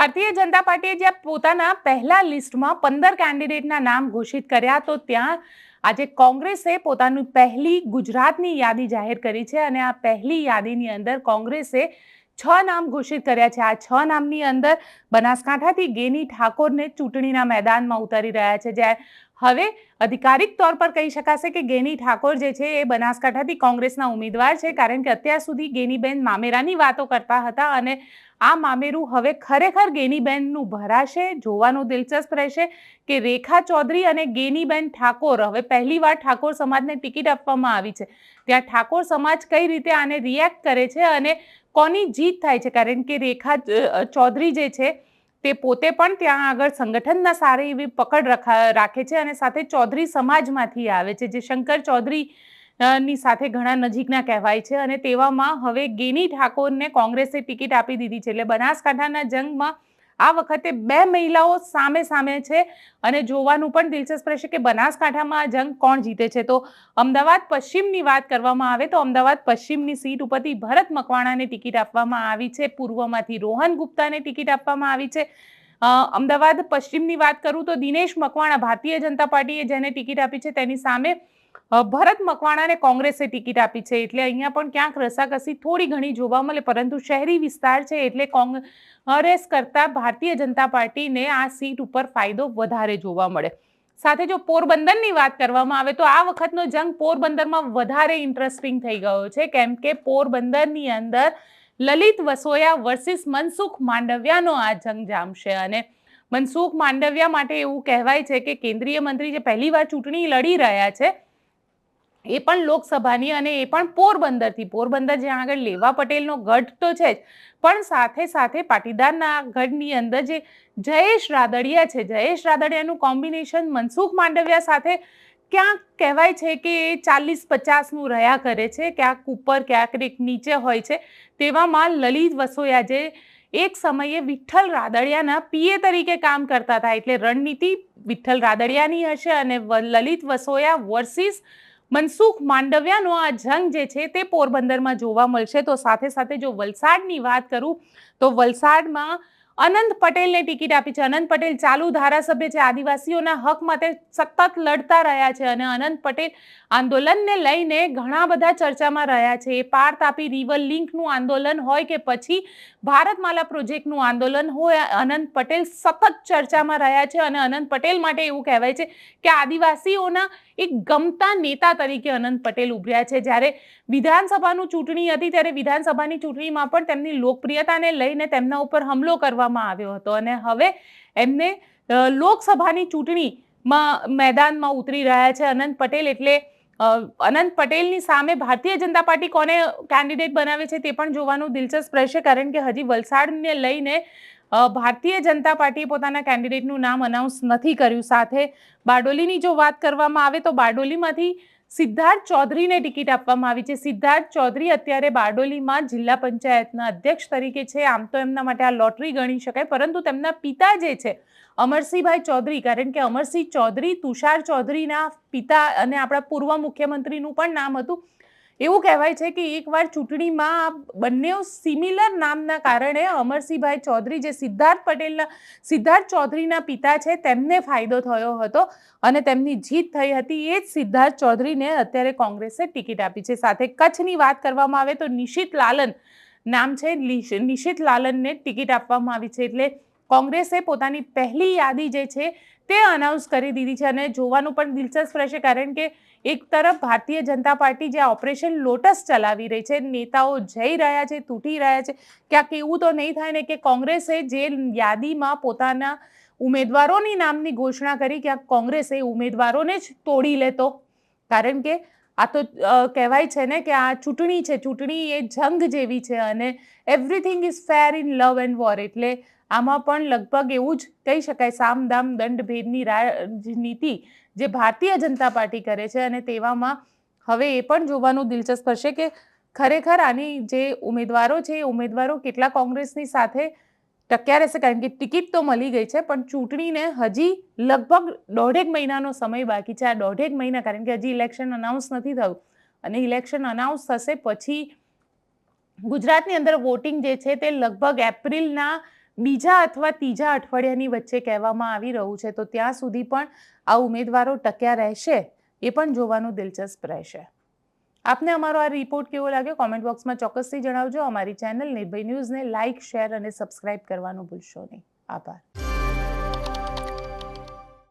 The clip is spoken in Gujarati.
ભારતીય જનતા પાર્ટીએ જ્યાં પોતાના પહેલા લિસ્ટમાં પંદર કેન્ડિડેટના નામ ઘોષિત કર્યા, તો ત્યાં આજે કોંગ્રેસે પોતાની પહેલી ગુજરાતની યાદી જાહેર કરી છે અને આ પહેલી યાદીની અંદર કોંગ્રેસે છ નામ ઘોષિત કર્યા છે. આ છ નામની અંદર બનાસકાંઠાથી ગેની ઠાકોરને ચૂંટણીના મેદાનમાં ઉતારી રહ્યા છે. જ્યારે હવે અધિકારિક તોર પર કહી શકાશે કે ગેની ઠાકોર જે છે એ બનાસકાંઠાથી કોંગ્રેસના ઉમેદવાર છે, કારણ કે અત્યાર સુધી ગેનીબેન મામેરાની વાતો કરતા હતા અને આ મામેરું હવે ખરેખર ગેનીબેનનું ભરાશે, જોવાનું દિલચસ્પ રહેશે કે રેખા ચૌધરી અને ગેનીબેન ઠાકોર, હવે પહેલીવાર ઠાકોર સમાજને ટિકિટ આપવામાં આવી છે, ત્યાં ઠાકોર સમાજ કઈ રીતે આને રિએક્ટ કરે છે અને કોની જીત થાય છે, કારણ કે રેખા ચૌધરી જે છે તે પોતે પણ ત્યાં આગળ સંગઠનના સારી એવી પકડ રખા છે અને સાથે ચૌધરી સમાજમાંથી આવે છે, જે શંકર ચૌધરી ની સાથે ઘણા નજીકના કહેવાય છે અને તેવામાં હવે ગેની ઠાકોરને કોંગ્રેસે ટિકિટ આપી દીધી છે. એટલે બનાસકાંઠાના જંગમાં આ વખતે બે મહિલાઓ સામે સામે છે અને જોવાનું પણ દિલચસ્પ રહેશે કે બનાસકાંઠામાં આ જંગ કોણ જીતે છે. તો અમદાવાદ પશ્ચિમની વાત કરવામાં આવે તો અમદાવાદ પશ્ચિમની સીટ ઉપરથી ભરત મકવાણાને ટિકિટ આપવામાં આવી છે. પૂર્વમાંથી રોહન ગુપ્તાને ટિકિટ આપવામાં આવી છે. અમદાવાદ પશ્ચિમની વાત કરું તો દિનેશ મકવાણા ભારતીય જનતા પાર્ટીએ જેને ટિકિટ આપી છે તેની સામે ભરત મકવાણાને કોંગ્રેસે ટિકિટ આપી છે એટલે અહીંયા પણ ક્યાંક રસાકસી થોડી ઘણી જોવા મળે, પરંતુ શહેરી વિસ્તાર છે એટલે કોંગ્રેસ કરતાં ભારતીય જનતા પાર્ટીને આ સીટ ઉપર ફાયદો વધારે જોવા મળે. સાથે જો પોરબંદરની વાત કરવામાં આવે તો આ વખતનો જંગ પોરબંદરમાં વધારે ઇન્ટરેસ્ટિંગ થઈ ગયો છે, કેમ કે પોરબંદરની અંદર લલિત વસોયા વર્સિસ મનસુખ માંડવિયાનો આ જંગ જામશે અને મનસુખ માંડવિયા માટે એવું કહેવાય છે કે કેન્દ્રીય મંત્રી જે પહેલીવાર ચૂંટણી લડી રહ્યા છે એ પણ લોકસભાની અને એ પણ પોરબંદરથી. પોરબંદર જ્યાં આગળ લેવા પટેલનો ગઢ તો છે જ. પણ સાથે સાથે પાટીદારના ગઢની અંદર જે જયેશ રાદડિયા છે, જયેશ રાદડિયાનું કોમ્બિનેશન મનસુખ માંડવિયા સાથે ક્યાંક કહેવાય છે કે એ ચાલીસ પચાસનું રહ્યા કરે છે, ક્યાંક ઉપર, ક્યાંક એક નીચે હોય છે. તેવામાં લલિત વસોયા જે એક સમયે વિઠ્ઠલ રાદડિયાના પીએ તરીકે કામ કરતા હતા. એટલે રણનીતિ વિઠ્ઠલ રાદડિયાની હશે અને લલિત વસોયા વર્સિસ મનસુખ માંડવિયાનો આ જંગ જે છે તે પોરબંદરમાં જોવા મળશે. તો સાથે સાથે જો વલસાડની વાત કરું, તો વલસાડમાં અનંત પટેલને ટિકિટ આપી છે. અનંત પટેલ ચાલુ ધારાસભ્ય છે. આદિવાસીઓના હક માટે સતત લડતા રહ્યા છે અને અનંત પટેલ આંદોલનને લઈને ઘણા બધા ચર્ચામાં રહ્યા છે. એ પાર તાપી રિવર લિંકનું આંદોલન હોય કે પછી ભારતમાલા પ્રોજેક્ટનું આંદોલન હોય, અનંત પટેલ સતત ચર્ચામાં રહ્યા છે અને અનંત પટેલ માટે એવું કહેવાય છે કે આદિવાસીઓના એક ગમતા નેતા તરીકે અનંત પટેલ ઉભર્યા છે. જ્યારે વિધાનસભાનું ચૂંટણી હતી, ત્યારે વિધાનસભાની ચૂંટણીમાં પણ તેમની લોકપ્રિયતાને લઈને તેમના ઉપર હુમલો કરવામાં આવ્યો હતો અને હવે એમને લોકસભાની ચૂંટણીમાં મેદાનમાં ઉતરી રહ્યા છે. અનંત પટેલ એટલે અનંત પટેલની સામે ભારતીય જનતા પાર્ટી કોને કેન્ડિડેટ બનાવે છે તે પણ જોવાનું દિલચસ્પ રહેશે, કારણ કે હજી વલસાડને લઈને ભારતીય જનતા પાર્ટીએ પોતાના કેન્ડિડેટનું નામ અનાઉન્સ નથી કર્યું. સાથે બારડોલીની જો વાત કરવામાં આવે તો બારડોલીમાંથી સિદ્ધાર્થ ચૌધરીને ટિકિટ આપવામાં આવી છે. સિદ્ધાર્થ ચૌધરી અત્યારે બારડોલીમાં જિલ્લા પંચાયતના અધ્યક્ષ તરીકે છે. આમ તો એમના માટે આ લોટરી ગણી શકાય, પરંતુ તેમના પિતા જે છે, અમરસિંહભાઈ ચૌધરી, કારણ કે અમરસિંહ ચૌધરી, તુષાર ચૌધરીના પિતા અને આપણા પૂર્વ મુખ્યમંત્રીનું પણ નામ હતું. એવું કહેવાય છે કે એકવાર ચૂંટણીમાં બંને સિમિલર નામના કારણે અમરસિંહભાઈ ચૌધરી જે સિદ્ધાર્થ પટેલના સિદ્ધાર્થ ચૌધરીના પિતા છે, તેમને ફાયદો થયો હતો અને તેમની જીત થઈ હતી. એ જ સિદ્ધાર્થ ચૌધરીને અત્યારે કોંગ્રેસે ટિકિટ આપી છે. સાથે કચ્છની વાત કરવામાં આવે તો નિશિત લાલન નામ છે. નિશિત લાલનને ટિકિટ આપવામાં આવી છે. એટલે કોંગ્રેસે પોતાની પહેલી યાદી જે છે તે અનાઉન્સ કરી દીધી છે અને જોવાનું પણ દિલચસ્પ રહેશે કારણ કે એક તરફ ભારતીય જનતા પાર્ટી જે ઓપરેશન લોટસ ચલાવી રહી છે, નેતાઓ જઈ રહ્યા છે, તૂટી રહ્યા છે, ક્યાંક એવું તો નહીં થાય ને કે કોંગ્રેસે જે યાદીમાં પોતાના ઉમેદવારોની નામની ઘોષણા કરી, ક્યાંક કોંગ્રેસ ઉમેદવારોને જ તોડી લેતો. કારણ કે આ તો કહેવાય છે ને કે આ ચૂંટણી છે, ચૂંટણી એ જંગ જેવી છે અને everything is fair in love and war એટલે આમાં પણ લગભગ એવું જ કહી શકાય સામદામ દંડભેદની દંડ ભેદની રાજનીતિ જે ભારતીય જનતા પાર્ટી કરે છે અને તેવામાં હવે એ પણ જોવાનું દિલચસ્પ હશે કે ખરેખર આની જે ઉમેદવારો છે, એ ઉમેદવારો કેટલા કોંગ્રેસની સાથે ટક્યા રહેશે? કારણ કે ટિકિટ તો મળી ગઈ છે, પણ ચૂંટણીને હજી લગભગ દોઢેક મહિનાનો સમય બાકી છે. આ દોઢેક મહિના, કારણ કે હજી ઇલેક્શન અનાઉન્સ નથી થયું. અને ઇલેક્શન અનાઉન્સ થશે પછી ગુજરાતની અંદર વોટિંગ જે છે તે લગભગ એપ્રિલના બીજા અથવા ત્રીજા અઠવાડિયાની વચ્ચે કહેવામાં આવી રહ્યું છે, તો ત્યાં સુધી પણ આ ઉમેદવારો ટક્યા રહેશે, એ પણ જોવાનું દિલચસ્પ રહેશે. આપને અમારો આ રિપોર્ટ કેવો લાગ્યો? કોમેન્ટ બોક્સમાં ચોક્કસથી જણાવજો. અમારી ચેનલ નિર્ભય ન્યૂઝને લાઇક શેર અને સબસ્ક્રાઇબ કરવાનું ભૂલશો નહીં. આભાર.